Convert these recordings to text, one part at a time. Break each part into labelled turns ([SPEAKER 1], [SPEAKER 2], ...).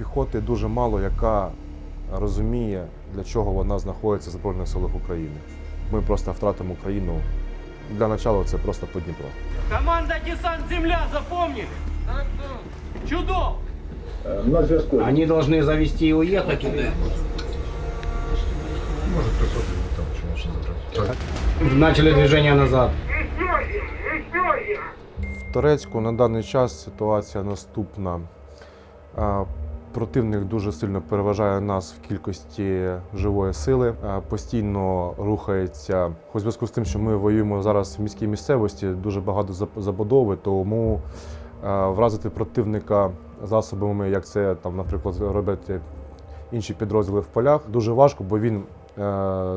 [SPEAKER 1] Піхоти дуже мало, яка розуміє, для чого вона знаходиться в Збройних силах України. Ми просто втратимо Україну. Для початку це просто по Дніпро.
[SPEAKER 2] Команда «Десант Земля» запомнили? Чудо!
[SPEAKER 3] На зв'язку.
[SPEAKER 4] Они должны завести и уехать туда. Начали движение назад.
[SPEAKER 1] В Торецьку на даний час ситуація наступна. Противник дуже сильно переважає нас в кількості живої сили, постійно рухається. У зв'язку з тим, що ми воюємо зараз в міській місцевості, дуже багато забудови, тому вразити противника засобами, як це там, наприклад, роблять інші підрозділи в полях, дуже важко, бо він е,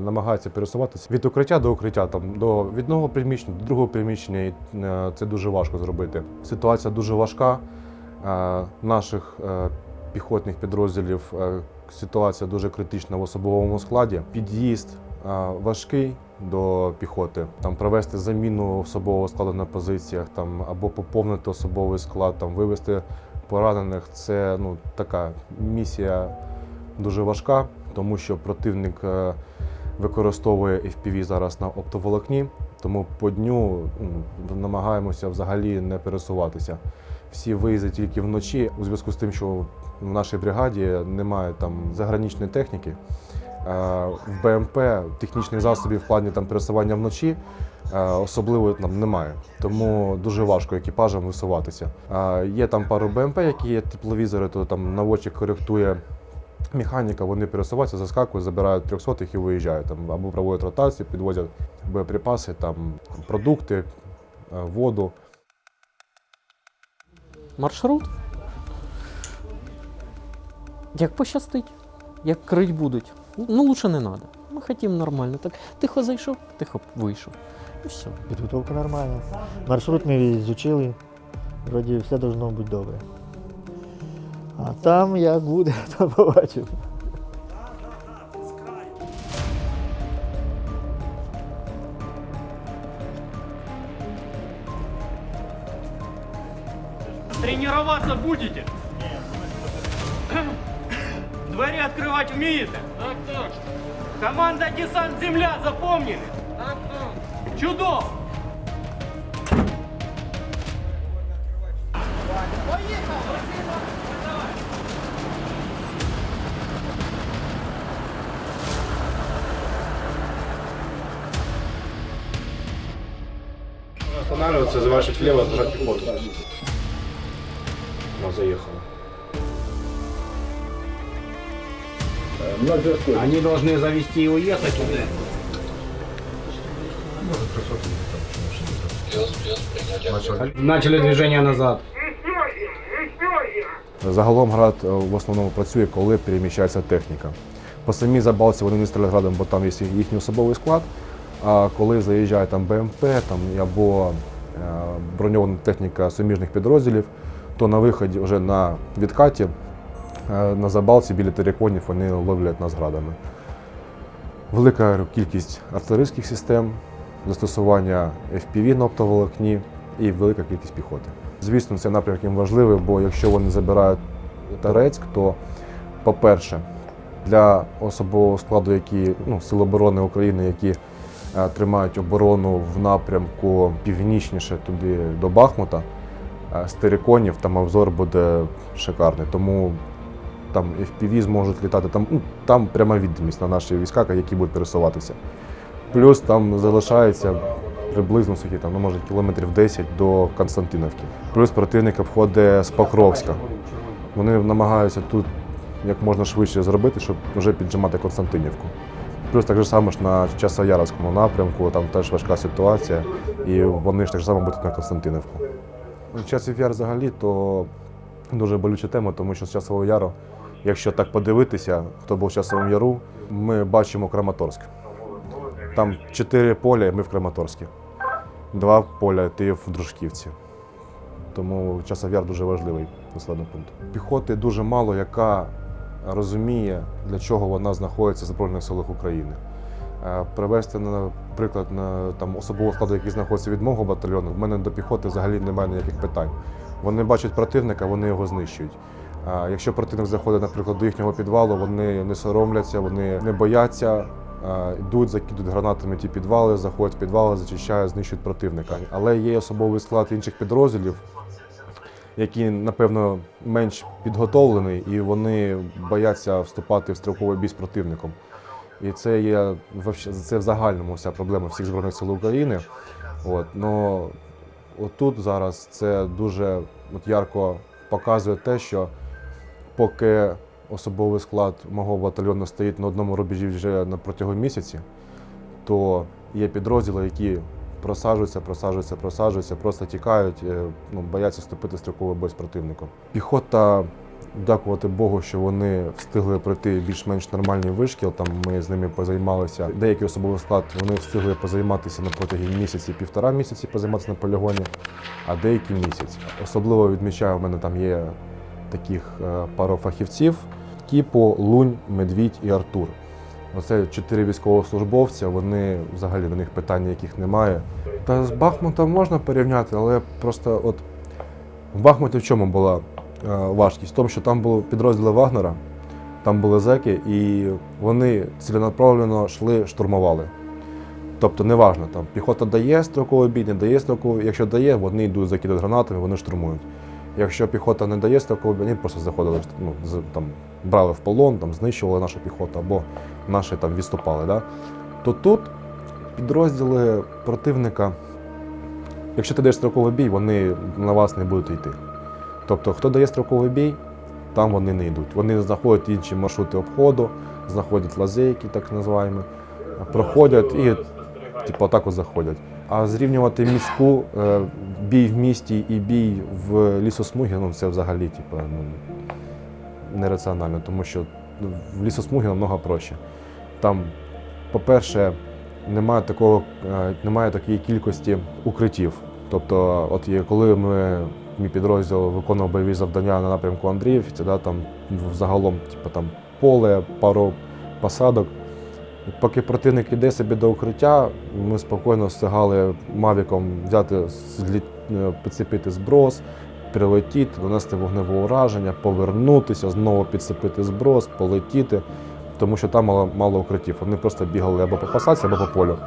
[SPEAKER 1] намагається пересуватися від укриття до укриття, там до одного приміщення до другого приміщення. І, е, це дуже важко зробити. Ситуація дуже важка. Е, наших е, піхотних підрозділів е, ситуація дуже критична в особовому складі. Під'їзд е, важкий до піхоти. Там провести заміну особового складу на позиціях, там або поповнити особовий склад, там вивести поранених. Це ну така місія дуже важка, тому що противник е, використовує FPV зараз на оптоволокні, тому по дню намагаємося взагалі не пересуватися. Всі виїзди тільки вночі, у зв'язку з тим, що в нашій бригаді немає там заграничної техніки. Е, В БМП технічних засобів в плані там пересування вночі е, особливо там немає. Тому дуже важко екіпажам висуватися. Е, Є там пару БМП, які є тепловізори, то там наводчик коректує механіка, вони пересуваються, заскакують, забирають 300 і виїжджають там або проводять ротацію, підвозять боєприпаси, там продукти, воду.
[SPEAKER 5] Маршрут. Як пощастить, як крить будуть. Ну, лучше не треба. Ми хотімо нормально. Так тихо зайшов, тихо вийшов. І все.
[SPEAKER 6] Підготовка нормальна. Маршрут ми изучили. Вроді все должно бути добре. А там як буде, то побачимо.
[SPEAKER 2] Тренироваться будете? Двери открывать умеете? Так точно. Команда «Десант Земля» запомнили? Так точно. Чудо!
[SPEAKER 1] Останавливаться, заворачивать влево, отражать пехоту. Она заехала.
[SPEAKER 3] На зв'язку.
[SPEAKER 4] Они должны завести и уехать туда. Начали движение назад.
[SPEAKER 1] Загалом град е, в основному працює, коли переміщається техніка. По самій забалці вони не стріляють градом, бо там є їхній особовий склад. А коли заїжджає там БМП там, або е, броньована техніка суміжних підрозділів, то на виході вже на відкаті на забалці біля териконів вони ловлять нас градами. Велика кількість артилерійських систем, застосування FPV на оптоволокні і велика кількість піхоти. Звісно, цей напрямок їм важливий, бо якщо вони забирають Тарецьк, то, по-перше, для особового складу, які ну, Сил оборони України, які е, тримають оборону в напрямку північніше туди до Бахмута, е, з териконів там обзор буде шикарний. Тому там FPV зможуть літати. Там, ну, там пряма відомість на наші війська, які будуть пересуватися. Плюс там залишається приблизно скільки там, ну, може, кілометрів 10 до Константиновки. Плюс противник обходить з Покровська. Вони намагаються тут як можна швидше зробити, щоб вже піджимати Константинівку. Плюс так же само ж на Часояровському напрямку, там теж важка ситуація, і вони ж так само будуть на Константинівку. Часів яр взагалі то дуже болюча тема, тому що з часового яру, якщо так подивитися, хто був в часовому яру, ми бачимо Краматорськ. Там чотири поля, і ми в Краматорську. Два поля, ти в Дружківці. Тому часов яр дуже важливий населений пункт. Піхоти дуже мало, яка розуміє, для чого вона знаходиться в Збройних силах України. Е, Привести, наприклад, на там особового складу, який знаходиться від мого батальйону, в мене до піхоти взагалі немає ніяких питань. Вони бачать противника, вони його знищують. Якщо противник заходить, наприклад, до їхнього підвалу, вони не соромляться, вони не бояться, йдуть, закидують гранатами ті підвали, заходять в підвали, зачищають, знищують противника. Але є особовий склад інших підрозділів, який, напевно, менш підготовлений, і вони бояться вступати в стрілковий бій з противником. І це є це в загальному вся проблема всіх збройних сил України. От, но отут зараз це дуже от, ярко показує те, що поки особовий склад мого батальйону стоїть на одному рубежі вже на протягом місяці, то є підрозділи, які просаджуються, просаджуються, просаджуються, просто тікають, е, ну, бояться вступити в стрілковий бой з противником. Піхота, дякувати Богу, що вони встигли пройти більш-менш нормальний вишкіл. Там ми з ними позаймалися. Деякий особовий склад вони встигли позайматися на протязі місяці, півтора місяці позайматися на полігоні, а деякі місяць. Особливо відмічаю, в мене там є таких е, пару фахівців: Кіпо, Лунь, Медвідь і Артур. Оце чотири військовослужбовця, вони взагалі до них питань ніяких немає. Та з Бахмутом можна порівняти, але просто от в Бахмуті в чому була е, важкість? В тому, що там були підрозділи Вагнера, там були зеки, і вони ціленаправленно йшли, штурмували. Тобто, неважно, там піхота дає строковий бій, не дає строковий. Якщо дає, вони йдуть закидати гранатами, вони штурмують. Якщо піхота не дає строковий вони просто заходили, ну, там, брали в полон, там, знищували нашу піхоту або наші там відступали. Да? То тут підрозділи противника, якщо ти даєш строковий бій, вони на вас не будуть йти. Тобто, хто дає строковий бій, там вони не йдуть. Вони знаходять інші маршрути обходу, знаходять лазейки, так називаємо, проходять і типу, отак от заходять. А зрівнювати міську е, бій в місті і бій в лісосмугі, ну це взагалі типу, ну, нераціонально, тому що в лісосмугі намного проще. Там, по-перше, немає такого, е, немає такої кількості укриттів. Тобто, от є, коли ми, мій підрозділ виконував бойові завдання на напрямку Андріївці, да, там загалом типу, там поле, пару посадок. Поки противник іде собі до укриття, ми спокійно встигали мавіком взяти, е, підцепити зброс, прилетіти, донести вогневе ураження, повернутися, знову підцепити зброс, полетіти, тому що там мало, мало укриттів. Вони просто бігали або по посадці, або по полю.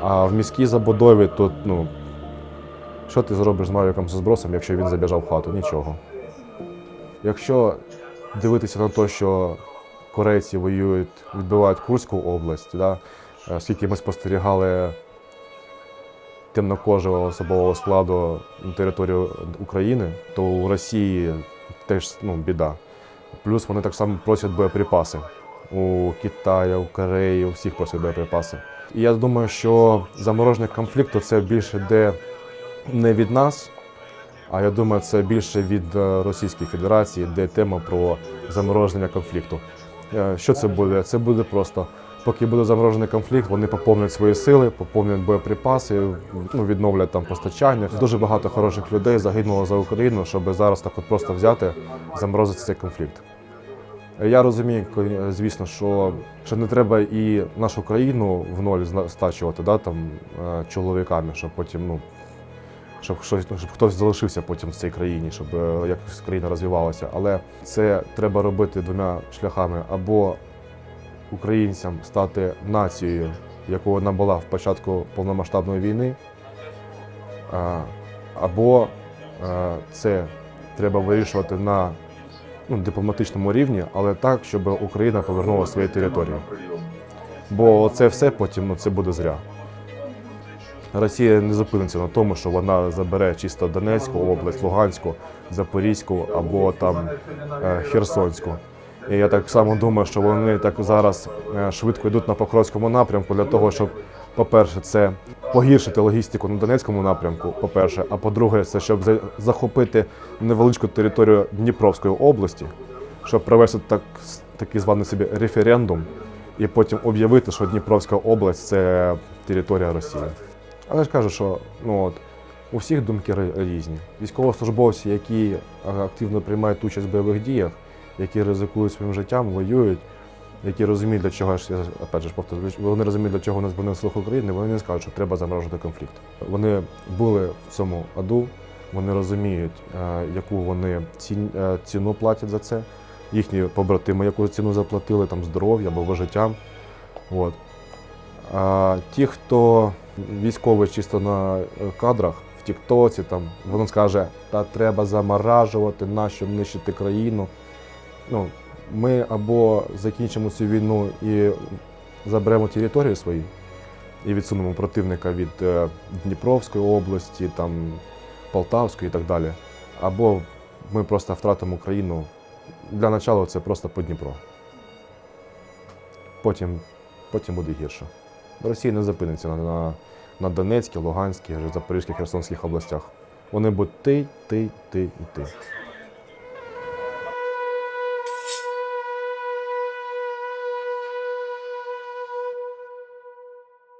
[SPEAKER 1] А в міській забудові тут, ну, що ти зробиш з мавіком зі збросом, якщо він забіжав в хату? Нічого. Якщо дивитися на те, що корейці воюють, відбивають Курську область, да? е, скільки ми спостерігали темнокожого особового складу на територію України, то у Росії теж ну, біда. Плюс вони так само просять боєприпаси. У Китаї, у Кореї, у всіх просять боєприпаси. І я думаю, що замороження конфлікту це більше йде не від нас, а я думаю, це більше від е, Російської Федерації, де тема про замороження конфлікту. Е, Що це буде? Це буде просто, поки буде заморожений конфлікт, вони поповнять свої сили, поповнять боєприпаси, ну, відновлять там постачання. Дуже багато хороших людей загинуло за Україну, щоб зараз так от просто взяти, заморозити цей конфлікт. Я розумію, звісно, що, що не треба і нашу країну в ноль стачувати да, там, е, чоловіками, щоб потім ну, щоб щось, ну, щоб хтось залишився потім в цій країні, щоб е, якось країна розвивалася. Але це треба робити двома шляхами: або українцям стати нацією, якою вона була в початку повномасштабної війни, або е, це треба вирішувати на ну, дипломатичному рівні, але так, щоб Україна повернула свої території. Бо це все потім ну, це буде зря. Росія не зупиниться на тому, що вона забере чисто Донецьку область, Луганську, Запорізьку або там е, Херсонську. І я так само думаю, що вони так зараз е, швидко йдуть на Покровському напрямку для того, щоб, по-перше, це погіршити логістику на Донецькому напрямку, по-перше, а по-друге, це щоб захопити невеличку територію Дніпровської області, щоб провести так, такий званий собі референдум, і потім об'явити, що Дніпровська область це територія Росії. Але ж кажу, що ну от у всіх думки різні. Військовослужбовці, які активно приймають участь в бойових діях, які ризикують своїм життям, воюють, які розуміють, для чого ж я опять же ж повторюю, вони розуміють, для чого вони збройних сил України, вони не скажуть, що треба заморожувати конфлікт. Вони були в цьому аду, Вони розуміють, е, яку вони е, ціну платять за це. Їхні побратими, яку ціну заплатили, там здоров'я або життям. От. А ті, хто військовий чисто на е, кадрах, в Тіктоці, там, воно скаже, та треба заморажувати, нащо нищити країну. Ну, ми або закінчимо цю війну і заберемо території свої, і відсунемо противника від е, Дніпровської області, там, Полтавської і так далі. Або ми просто втратимо країну. Для начала це просто по Дніпро. Потім, потім буде гірше. Росія не зупиниться на, на, на Донецькій, Луганській, Запорізькій, Херсонських областях. Вони будуть ти, ти, ти і йти.